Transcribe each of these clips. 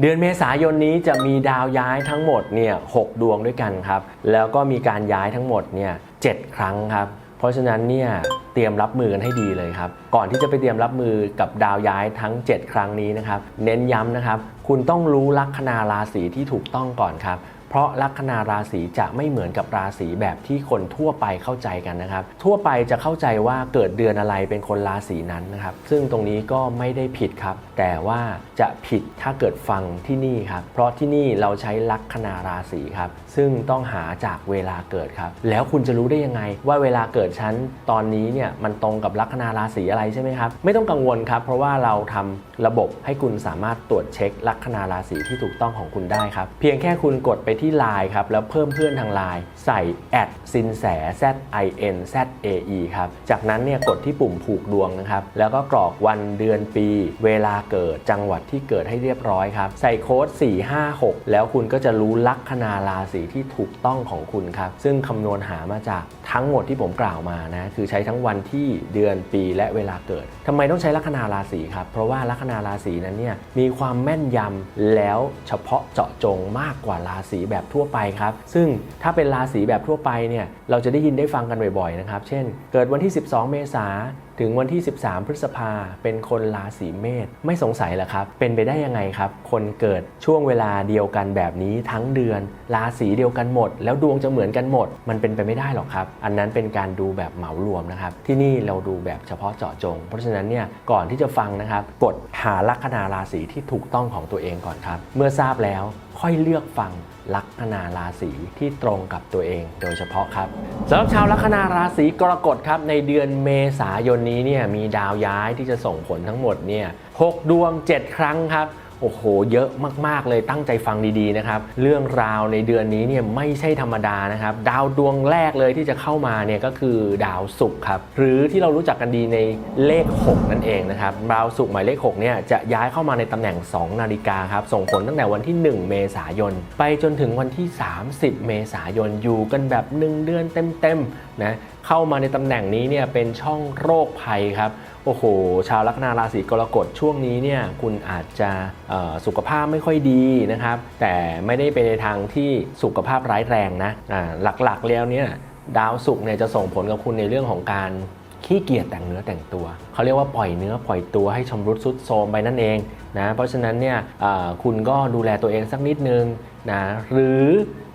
เดือนเมษายนนี้จะมีดาวย้ายทั้งหมดเนี่ยหกดวงด้วยกันครับ แล้วก็มีการย้ายทั้งหมดเนี่ยเจ็ดครั้งครับ เพราะฉะนั้นเนี่ยเตรียมรับมือกันให้ดีเลยครับ ก่อนที่จะไปเตรียมรับมือกับดาวย้ายทั้ง 7 ครั้งนี้นะครับ เน้นย้ำนะครับ คุณต้องรู้ลัคนาราศีที่ถูกต้องก่อนครับ เพราะลัคนาราศีจะไม่เหมือนกับราศีแบบที่คนทั่วไปเข้าใจกันนะครับ ทั่วไปจะเข้าใจว่าเกิดเดือนอะไรเป็นคนราศีนั้นนะครับ ซึ่งตรงนี้ก็ไม่ได้ผิดครับ แต่ว่าจะผิดถ้าเกิดฟังที่นี่ครับ เพราะที่นี่เราใช้ลัคนาราศีครับ ซึ่งต้องหาจากเวลาเกิดครับ แล้วคุณจะรู้ได้ยังไง ว่าเวลาเกิดชั้นตอนนี้เนี่ยมันตรงกับลัคนาราศีอะไรใช่ไหมครับ ไม่ต้องกังวลครับ เพราะว่าเราทำ ระบบให้คุณสามารถตรวจเช็คลัคนาราศีที่ถูกต้องของคุณได้ครับ เพียงแค่คุณกดไปที่ Line ครับ แล้วเพิ่มเพื่อนทาง Line ใส่แอดสินแส Z I N Z A E ครับ จากนั้นเนี่ยกดที่ปุ่มผูกดวงนะครับ แล้วก็กรอกวันเดือนปี เวลาเกิดจังหวัดที่เกิดให้เรียบร้อยครับ ใส่โค้ด 456 แล้วคุณก็จะรู้ลัคนาราศีที่ถูกต้องของคุณครับ ซึ่งคำนวณหามาจาก ทั้งหมดที่ผมกล่าวมานะคือใช้ทั้งวันที่เดือนปีและเวลาเกิดทำไมต้องใช้ลัคนาราศีครับ เพราะว่าลัคนาราศีนั้นเนี่ยมีความแม่นยำแล้วเฉพาะเจาะจงมากกว่าราศีแบบทั่วไปครับ ซึ่งถ้าเป็นราศีแบบทั่วไปเนี่ยเราจะได้ยินได้ฟังกันบ่อยๆนะครับ เช่น เกิดวันที่ 12 เมษาถึงวันที่ 13 พฤษภาเป็นคนราศีเมษไม่สงสัยหรอครับ เป็นไปได้ยังไงครับ คนเกิดช่วงเวลาเดียวกันแบบนี้ทั้งเดือน ราศีเดียวกันหมด แล้วดวงจะเหมือนกันหมด มันเป็นไปไม่ได้หรอกครับ อันนั้นเป็นการดูแบบเหมารวมนะครับ ที่นี่เราดูแบบเฉพาะเจาะจง เพราะฉะนั้นเนี่ยก่อนที่จะฟังนะครับ กดหาลัคนาราศีที่ถูกต้องของตัวเองก่อนครับ เมื่อทราบแล้ว ค่อยเลือกฟังลัคนาราศีที่ตรงกับตัวเองโดยเฉพาะครับสำหรับชาวลัคนาราศีกรกฎครับ ในเดือนเมษายนนี้เนี่ยมีดาวย้ายที่จะส่งผลทั้งหมดเนี่ยหกดวง 7 ครั้งครับ โอ้โห เยอะมาก ๆ เลยตั้งใจฟังดีๆนะครับ เรื่องราวในเดือนนี้เนี่ยไม่ใช่ธรรมดานะครับ ดาวดวงแรกเลยที่จะเข้ามาเนี่ยก็คือดาวศุกร์ครับ หรือที่เรารู้จักกันดีในเลข 6 นั่นเองนะครับ ดาวศุกร์หมายเลข6เนี่ยจะย้ายเข้ามาในตำแหน่ง 2 นาฬิกาครับ ส่งผลตั้งแต่วันที่ 1 เมษายน ไปจนถึงวันที่ 30 เมษายนอยู่กันแบบ 1 เดือนเต็มๆนะเข้ามาในตำแหน่งนี้เนี่ยเป็นช่องโรคภัยครับ โอ้โห ชาวลัคนาราศีกรกฎช่วงนี้เนี่ยคุณอาจจะสุขภาพไม่ค่อยดีนะครับ แต่ไม่ได้ไปในทางที่สุขภาพร้ายแรงนะหลักๆแล้วเนี่ยดาวศุกร์เนี่ยจะส่งผลกับคุณในเรื่องของการขี้เกียจแต่งเนื้อแต่งตัวเขาเรียกว่าปล่อยเนื้อปล่อยตัวให้ชำรุดทรุดโทรมไปนั่นเองนะเพราะฉะนั้นเนี่ยคุณก็ดูแลตัวเองสักนิดนึง นะหรือ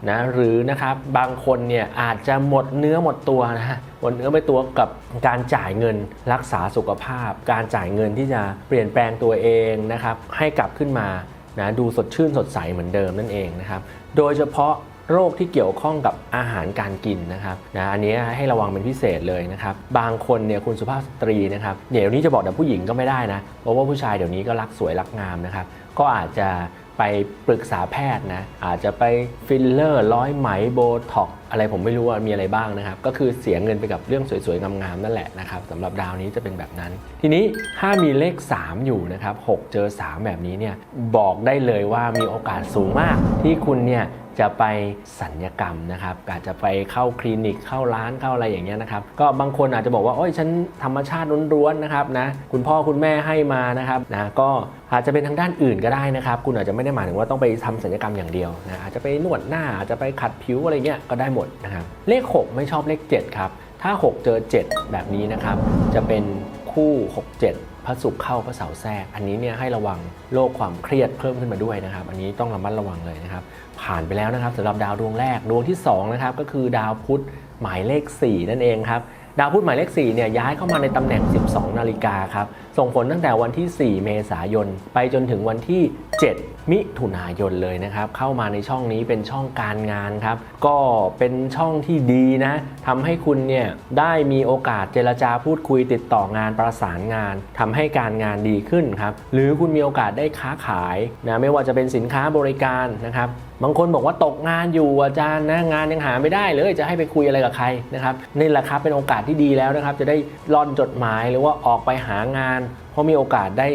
นะหรือนะครับบางคนเนี่ยอาจจะหมดเนื้อหมดตัวนะหมดเนื้อไปตัวกับการจ่ายเงินรักษาสุขภาพ การจ่ายเงินที่จะเปลี่ยนแปลงตัวเองนะครับให้กลับขึ้นมานะดูสดชื่นสดใสเหมือนเดิมนั่นเองนะครับโดยเฉพาะโรคที่เกี่ยวข้องกับอาหารการกินนะครับนะอันนี้ให้ระวังเป็นพิเศษเลยนะครับบางคนเนี่ยคุณสุภาพสตรีนะครับเดี๋ยวนี้จะบอกแต่ผู้หญิงก็ไม่ได้นะเพราะว่าผู้ชายเดี๋ยวนี้ก็รักสวยรักงามนะครับก็อาจจะ ไปปรึกษาแพทย์นะอาจจะไปฟิลเลอร์ร้อยไหมโบท็อกอะไรผมไม่รู้ว่ามีอะไรบ้างนะครับ ก็คือเสียเงินไปกับเรื่องสวยๆ งามๆ นั่นแหละนะครับสำหรับดาวนี้จะเป็นแบบนั้น ทีนี้ถ้ามีเลข 3 อยู่นะครับ6เจอ 3 แบบนี้เนี่ยบอกได้เลยว่ามีโอกาสสูงมากที่คุณเนี่ย จะไปสัญญกรรมนะครับอาจจะไปเข้าคลินิกเข้าร้านเข้าอะไรอย่างเงี้ยนะครับก็บางคนอาจจะบอกว่าโอ้ยฉันธรรมชาติล้วนๆนะครับนะคุณพ่อคุณแม่ให้มานะครับนะก็อาจจะเป็นทางด้านอื่นก็ได้นะครับ คุณอาจจะไม่ได้หมายถึงว่าต้องไปทำสัญญกรรมอย่างเดียวนะอาจจะไปนวดหน้าอาจจะไปขัดผิวอะไรเงี้ยก็ได้หมดนะครับเลข 6 ไม่ชอบเลข 7 ครับ ถ้า 6 เจอ 7 แบบนี้นะครับ จะเป็นคู่ 6 7 พระศุกร์เข้าพระเสาร์แทรก อันนี้เนี่ยให้ระวังโรคความเครียดเพิ่มขึ้นมาด้วยนะครับ อันนี้ต้องระมัดระวังเลยนะครับ ผ่านไปแล้วนะครับสำหรับดาวดวงแรกดวงที่2นะครับก็คือดาวพุธหมายเลข 4 นั่นเองครับดาวพุธหมายเลข4เนี่ยย้ายเข้ามาในตำแหน่ง 12 นาฬิกาครับ ส่งผลตั้งแต่วันที่ 4 เมษายน ไปจนถึงวันที่ 7 มิถุนายนเลยนะครับ เข้ามาในช่องนี้เป็นช่องการงานครับ ก็เป็นช่องที่ดีนะทำให้คุณเนี่ยได้มีโอกาสเจรจาพูดคุยติดต่องานประสานงานทำให้การงานดีขึ้นครับ หรือคุณมีโอกาสได้ค้าขายนะไม่ว่าจะเป็นสินค้าบริการนะครับบางคนบอกว่าตกงานอยู่อาจารย์นะงานยังหาไม่ได้เลยจะให้ไปคุยอะไรกับใครนะครับนี่แหละครับเป็นโอกาสที่ดีแล้วนะครับ จะได้ร่อนจดหมายหรือว่าออกไปหางาน ราะมีโอกาสได้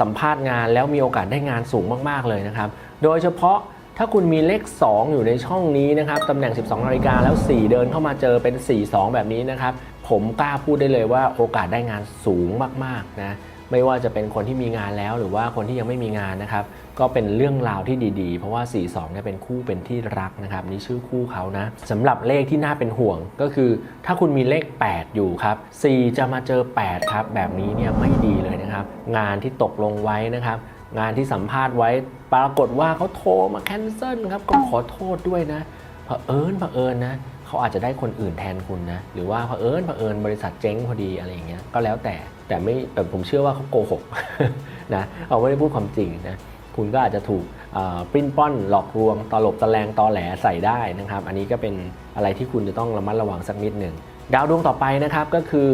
สัมภาษณ์งาน แล้วมีโอกาสได้งานสูงมาก ๆ เลยนะครับ โดยเฉพาะถ้าคุณมีเลข 2 อยู่ในช่องนี้นะครับตำแหน่ง 12นาฬิกาแล้ว 4 เดินเข้ามาเจอเป็น 4 2 แบบนี้นะครับ ผมกล้าพูดได้เลยว่าโอกาสได้งานสูงมากๆนะไม่ว่าจะเป็นคนที่มีงานแล้วหรือว่าคนที่ยังไม่มีงานนะครับ ก็เป็นเรื่องราวที่ดีๆ เพราะว่า 42เนี่ยเป็นคู่เป็นที่รักนะครับ นี่ชื่อคู่เขานะสำหรับเลขที่น่าเป็นห่วงก็คือ ถ้าคุณมีเลข 8 อยู่ครับ 4 จะมาเจอ 8 ครับ แบบนี้เนี่ยไม่ดี นะครับงานที่ตกลงไว้นะครับงานที่สัมภาษณ์ไว้ปรากฏว่าเขาโทรมาแคนเซิลครับก็ขอโทษด้วยนะเผอิญเผอิญนะเขาอาจจะได้คนอื่นแทนคุณนะหรือว่าเผอิญเผอิญบริษัทเจ๊งพอดีอะไรอย่างเงี้ยก็แล้วแต่แต่ไม่แต่ผมเชื่อว่าเขาโกหกนะเขาไม่ได้พูดความจริงนะคุณก็อาจจะถูกปริ้นป้อนหลอกลวงตลบตะแลงตอแหลใส่ได้นะครับ อันนี้ก็เป็นอะไรที่คุณจะต้องระมัดระวังสักนิดหนึ่ง ดาวดวงต่อไปนะครับก็คือ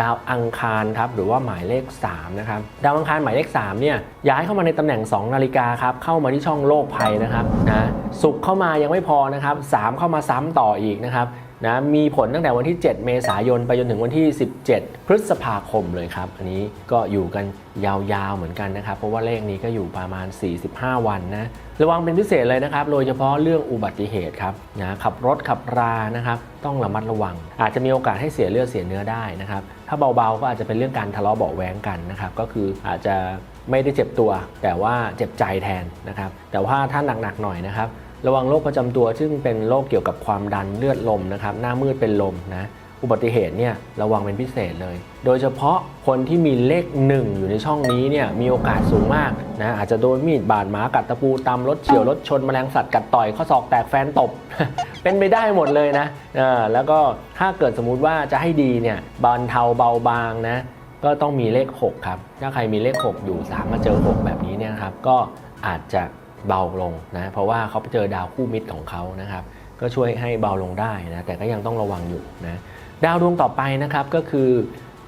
ดาวอังคารครับหรือว่าหมายเลข3นะครับดาวอังคารหมายเลข3เนี่ยย้ายเข้ามาในตำแหน่ง 2 นาฬิกาครับเข้ามาที่ช่องโลกภัยนะครับนะสุขเข้ามายังไม่พอนะครับ3เข้ามาซ้ำต่ออีกนะครับ นะมีผลตั้งแต่วันที่ 7 เมษายนไปจนถึงวันที่ 17 พฤษภาคมเลยครับ อันนี้ก็อยู่กันยาวๆเหมือนกันนะครับ เพราะว่าเลขนี้ก็อยู่ประมาณ 45 วันนะ ระวังเป็นพิเศษเลยนะครับ โดยเฉพาะเรื่องอุบัติเหตุครับนะขับรถขับรานะครับ ต้องระมัดระวัง อาจจะมีโอกาสให้เสียเลือดเสียเนื้อได้นะครับ ถ้าเบาๆก็อาจจะเป็นเรื่องการทะเลาะเบาะแว้งกันนะครับ ก็คืออาจจะไม่ได้เจ็บตัว แต่ว่าเจ็บใจแทนนะครับ แต่ว่าถ้าหนักๆหน่อยนะครับ ระวังโรคประจำตัว ซึ่งเป็นโรคเกี่ยวกับความดันเลือดลมนะครับหน้ามืดเป็นลมนะอุบัติเหตุเนี่ยระวังเป็นพิเศษเลย โดยเฉพาะคนที่มีเลขหนึ่งอยู่ในช่องนี้เนี่ยมีโอกาสสูงมากนะอาจจะโดนมีดบาดหมากัดตะปูตำรถเฉียวรถชนแมลงสัตว์กัดต่อยข้อศอกแตกแฟนตบ เป็นไปได้หมดเลยนะแล้วก็ถ้าเกิดสมมุติว่าจะให้ดีเนี่ยบรรเทาเบาบางนะก็ต้องมีเลข 6 ครับ ถ้าใครมีเลข 6 อยู่3มาเจอ 6 แบบนี้เนี่ยครับก็อาจจะ เบาลงนะเพราะว่าเขาไปเจอดาวคู่มิตรของเขานะครับ ก็ช่วยให้เบาลงได้นะแต่ก็ยังต้องระวังอยู่นะดาวดวงต่อไปนะครับก็คือ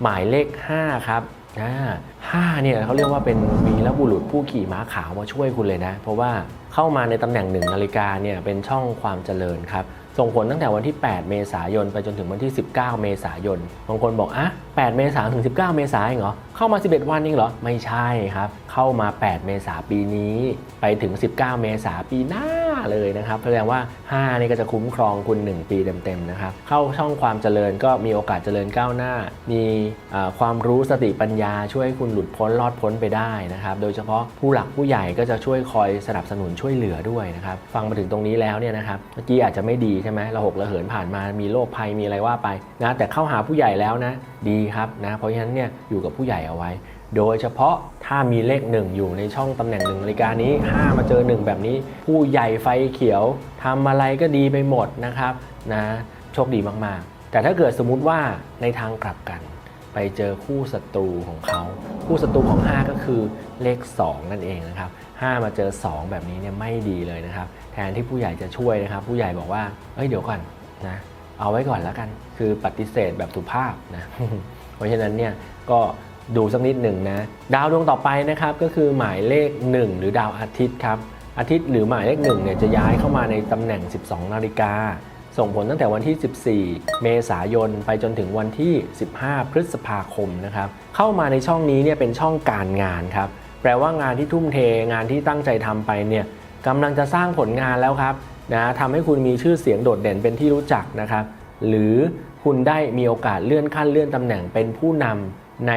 หมายเลข 5 ครับอ่าห้าเนี่ยเขาเรียกว่าเป็นวีรบุรุษผู้ขี่ม้าขาวมาช่วยคุณเลยนะ เพราะว่าเข้ามาในตำแหน่งหนึ่งนาฬิกาเนี่ยเป็นช่องความเจริญครับ ส่งผลตั้งแต่วันที่ 8 เมษายน ไปจนถึงวันที่ 19 เมษายน บางคนบอกอะ8 เมษายนถึง 19 เมษายนเหรอ เข้ามา 11 วันเองเหรอ ไม่ใช่ครับ เข้ามา 8 เมษายนปีนี้ ไปถึง 19 เมษายนปีหน้าเลยนะครับแสดงว่า 5 นี่ก็จะคุ้มครองคุณ 1 ปีเต็มๆนะครับ เข้าช่องความเจริญก็มีโอกาสเจริญก้าวหน้า มีความรู้สติปัญญาช่วยให้คุณหลุดพ้นรอดพ้นไปได้นะครับ โดยเฉพาะผู้หลักผู้ใหญ่ก็จะช่วยคอยสนับสนุนช่วยเหลือด้วยนะครับ ฟังมาถึงตรงนี้แล้วเนี่ยนะครับ เมื่อกี้อาจจะไม่ดีช่ไหมระหกระเหินผ่านมามีโรคภัยมีอะไรว่าไปนะแต่เข้าหาผู้ใหญ่แล้วนะดีครับนะเพราะฉะนั้นเนี่ยอยู่กับผู้ใหญ่เอาไว้ โดยเฉพาะถ้ามีเลขหนึ่งอยู่ในช่องตำแหน่งหนึ่งนาฬิกานี้5มาเจอหนึ่งแบบนี้ ผู้ใหญ่ไฟเขียวทำอะไรก็ดีไปหมดนะครับนะโชคดีมากๆ แต่ถ้าเกิดสมมุติว่าในทางกลับกัน ไปเจอคู่ศัตรูของเขา คู่ศัตรูของ 5 ก็คือเลข 2 นั่นเองนะครับ 5 มาเจอ 2 แบบนี้เนี่ยไม่ดีเลยนะครับ แทนที่ผู้ใหญ่จะช่วยนะครับ ผู้ใหญ่บอกว่า เอ้ยเดี๋ยวก่อนนะเอาไว้ก่อนแล้วกัน คือปฏิเสธแบบสุภาพนะ เพราะฉะนั้นเนี่ยก็ดูสักนิดหนึ่งนะ ดาวดวงต่อไปนะครับก็คือหมายเลข 1 หรือดาวอาทิตย์ครับ อาทิตย์หรือหมายเลข1เนี่ยจะย้ายเข้ามาในตำแหน่ง 12 นาฬิกา ส่งผลตั้งแต่วันที่ 14 เมษายนไปจนถึงวันที่ 15 พฤษภาคมนะครับ เข้ามาในช่องนี้เนี่ยเป็นช่องการงานครับ ลว่างานที่ทุ่มเทงานที่ตั้งใจทำไปเนี่ยกำลังจะสร้างผลงานแล้วครับนะทำให้คุณมีชื่อเสียงโดดเด่นเป็นที่รู้จักนะครับ หรือคุณได้มีโอกาสเลื่อนขั้นเลื่อนตำแหน่งเป็นผู้นำใน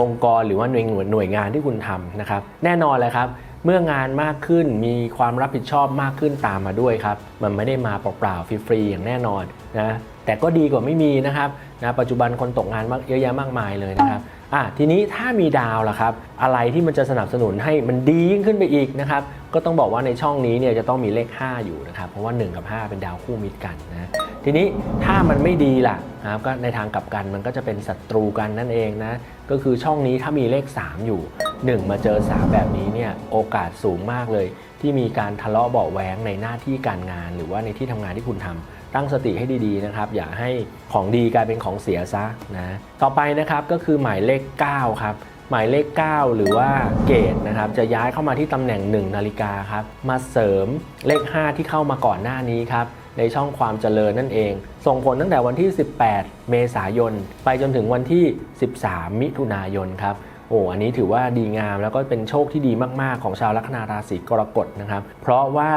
องค์กรหรือว่าหน่วยหน่วยงานที่คุณทำนะครับ แน่นอนเลยครับเมื่องานมากขึ้นมีความรับผิดชอบมากขึ้นตามมาด้วยครับ มันไม่ได้มาเปล่าๆฟรีๆอย่างแน่นอนนะแต่ก็ดีกว่าไม่มีนะครับนะปัจจุบันคนตกงานมากเยอะแยะมากมายเลยนะครับ อะทีนี้ถ้ามีดาวล่ะครับ อะไรที่มันจะสนับสนุนให้มันดียิ่งขึ้นไปอีกนะครับ ก็ต้องบอกว่าในช่องนี้เนี่ยจะต้องมีเลข 5 อยู่นะครับ เพราะว่า 1 กับ 5 เป็นดาวคู่มิตรกันนะทีนี้ถ้ามันไม่ดีล่ะนะครับก็ในทางกลับกันมันก็จะเป็นศัตรูกันนั่นเองนะ ก็คือช่องนี้ถ้ามีเลข 3 อยู่ 1 มาเจอ 3 แบบนี้เนี่ยโอกาสสูงมากเลย ที่มีการทะเลาะเบาะแว้งในหน้าที่การงาน หรือว่าในที่ทำงานที่คุณทำ ตั้งสติให้ดีๆนะครับ อย่าให้ของดีกลายเป็นของเสียซะนะ ต่อไปนะครับก็คือหมายเลข 9 ครับ หมายเลข 9 หรือว่าเกตนะครับ จะย้ายเข้ามาที่ตำแหน่ง 1 นาฬิกาครับ มาเสริมเลข 5 ที่เข้ามาก่อนหน้านี้ครับในช่องความเจริญนั่นเอง ส่งผลตั้งแต่วันที่ 18 เมษายน ไปจนถึงวันที่ 13 มิถุนายนครับโอ้อันนี้ถือว่าดีงามแล้วก็เป็นโชคที่ดีมาก ๆ ของชาวลัคนาราศีกรกฎนะครับ เพราะว่า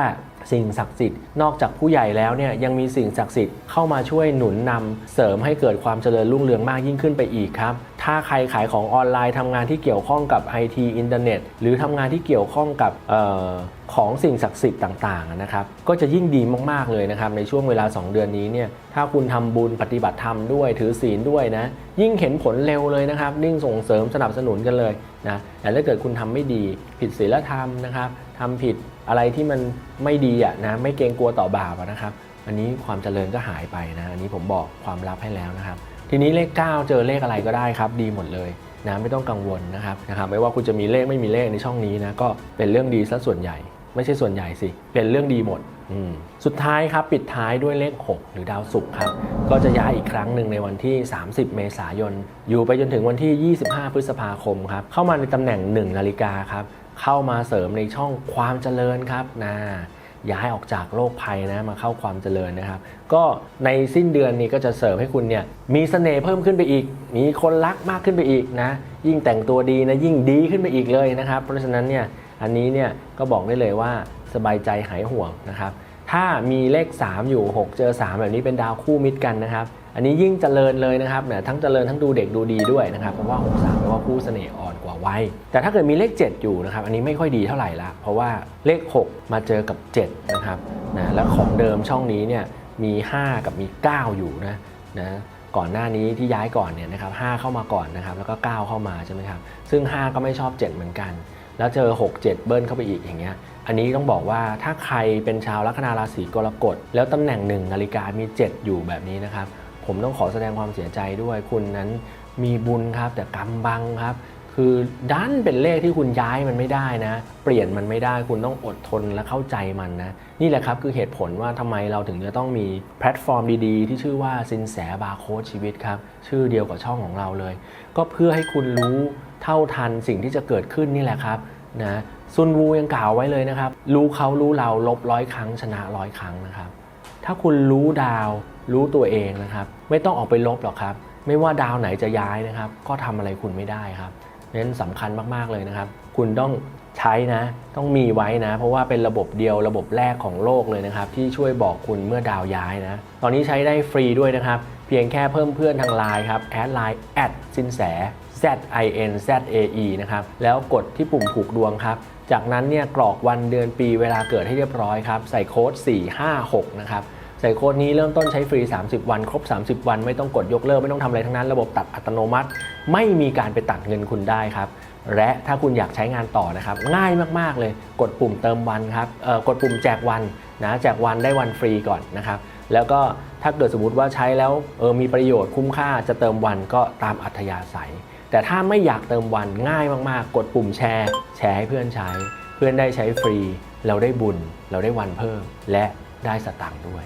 สิ่งศักดิ์สิทธิ์นอกจากผู้ใหญ่แล้วเนี่ยยังมีสิ่งศักดิ์สิทธิ์เข้ามาช่วยหนุนนำเสริมให้เกิดความเจริญรุ่งเรืองมากยิ่งขึ้นไปอีกครับ ถ้าใครขายของออนไลน์ทำงานที่เกี่ยวข้องกับไอทีอินเทอร์เน็ตหรือทำงานที่เกี่ยวข้องกับออของสิ่งศักดิ์สิทธิ์ต่างๆนะครับก็จะยิ่งดีมากๆเลยนะครับในช่วงเวลา 2 เดือนนี้เนี่ยถ้าคุณทำบุญปฏิบัติธรรมด้วยถือศีลด้วยนะยิ่งเห็นผลเร็วเลยนะครับยิ่งส่งเสริมสนับสนุนกันเลยนะแต่ถ้าเกิดคุณทำไม่ดีผิดศีลธรรมนะครับทำผิด อะไรที่มันไม่ดีอะนะไม่เกรงกลัวต่อบาปนะครับ อันนี้ความเจริญก็หายไปนะอันนี้ผมบอกความลับให้แล้วนะครับ ทีนี้เลข 9 เจอเลขอะไรก็ได้ครับ ดีหมดเลยนะไม่ต้องกังวลนะครับนะครับ ไม่ว่าคุณจะมีเลขไม่มีเลขในช่องนี้นะก็เป็นเรื่องดีซะส่วนใหญ่ ไม่ใช่ส่วนใหญ่สิ เป็นเรื่องดีหมดสุดท้ายครับปิดท้ายด้วยเลข 6 หรือดาวศุกร์ครับ ก็จะย้ายอีกครั้งหนึ่งในวันที่ 30 เมษายน อยู่ไปจนถึงวันที่ 25 พฤษภาคมครับ เข้ามาในตำแหน่ง 1 นาฬิกาครับ เข้ามาเสริมในช่องความเจริญครับนะย้ายออกจากโลกภัยนะมาเข้าความเจริญนะครับ ก็ในสิ้นเดือนนี้ก็จะเสริมให้คุณเนี่ยมีเสน่ห์เพิ่มขึ้นไปอีก มีคนรักมากขึ้นไปอีกนะ ยิ่งแต่งตัวดีนะยิ่งดีขึ้นไปอีกเลยนะครับ เพราะฉะนั้นเนี่ยอันนี้เนี่ยก็บอกได้เลยว่าสบายใจหายห่วงนะครับ ถ้ามีเลข 3 อยู่ 6 เจอ 3 แบบนี้เป็นดาวคู่มิตรกันนะครับ อันนี้ยิ่งเจริญเลยนะครับเนี่ยทั้งเจริญทั้งดูเด็กดูดีด้วยนะครับเพราะว่า6 3แปลว่าคู่เสน่ห์อ่อนกว่าวัยแต่ถ้าเกิดมีเลข 7 อยู่นะครับ อันนี้ไม่ค่อยดีเท่าไหร่ละเพราะว่าเลข 6 มาเจอกับ 7 นะครับนะและของเดิมช่องนี้เนี่ยมี 5 กับมี 9 อยู่นะนะก่อนหน้านี้ที่ย้ายก่อนเนี่ยนะครับ5เข้ามาก่อนนะครับ แล้วก็ 9 เข้ามาใช่ไหมครับซึ่ง 5 ก็ไม่ชอบ 7 เหมือนกัน แล้วเจอ 6 7 เบิ้ลเข้าไปอีกอย่างเงี้ยอันนี้ต้องบอกว่าถ้าใครเป็นชาวลัคนาราศีกรกฎแล้วตำแหน่งหนึ่งนาฬิกามี 7 อยู่แบบนี้นะครับ ผมต้องขอแสดงความเสียใจด้วย คุณนั้นมีบุญครับ แต่กรรมบังครับ คือดันเป็นเลขที่คุณย้ายมันไม่ได้นะ เปลี่ยนมันไม่ได้คุณต้องอดทนและเข้าใจมันนะ นี่แหละครับคือเหตุผลว่าทำไมเราถึงจะต้องมีแพลตฟอร์มดีๆ ที่ชื่อว่าสินแสบาร์โค้ดชีวิตครับ ชื่อเดียวกับช่องของเราเลย ก็เพื่อให้คุณรู้เท่าทันสิ่งที่จะเกิดขึ้นนี่แหละครับนะซุนวูยังกล่าวไว้เลยนะครับ รู้เขารู้เราลบร้อยครั้งชนะร้อยครั้งนะครับ ถ้าคุณรู้ดาว รู้ตัวเองนะครับ ไม่ต้องออกไปลบหรอกครับ ไม่ว่าดาวไหนจะย้ายนะครับ ก็ทำอะไรคุณไม่ได้ครับนั้นสำคัญมากๆเลยนะครับ คุณต้องใช้นะ ต้องมีไว้นะ เพราะว่าเป็นระบบเดียวระบบแรกของโลกเลยนะครับ ที่ช่วยบอกคุณเมื่อดาวย้ายนะ ตอนนี้ใช้ได้ฟรีด้วยนะครับ เพียงแค่เพิ่มเพื่อนทางไลน์ครับแอดไลน์แอดสินแส Z I N Z A E นะครับ แล้วกดที่ปุ่มผูกดวงครับ จากนั้นเนี่ยกรอกวันเดือนปีเวลาเกิดให้เรียบร้อยครับ ใส่โค้ด 456 นะครับ ใส่โค้ดนี้เริ่มต้นใช้ฟรี 30 วัน ครบ 30 วัน ไม่ต้องกดยกเลิก ไม่ต้องทำอะไรทั้งนั้นระบบตัดอัตโนมัติ ไม่มีการไปตัดเงินคุณได้ครับ และถ้าคุณอยากใช้งานต่อนะครับ ง่ายมากๆเลย กดปุ่มเติมวันครับเอ่อกดปุ่มแจกวันนะแจกวันได้วันฟรีก่อนนะครับ แล้วก็ถ้าเกิดสมมติว่าใช้แล้วเออมีประโยชน์คุ้มค่าจะเติมวันก็ตามอัธยาศัย แต่ถ้าไม่อยากเติมวันง่ายมากๆ กดปุ่มแชร์ แชร์ให้เพื่อนใช้ เพื่อนได้ใช้ฟรี เราได้บุญ เราได้วันเพิ่ม และได้สตังค์ด้วย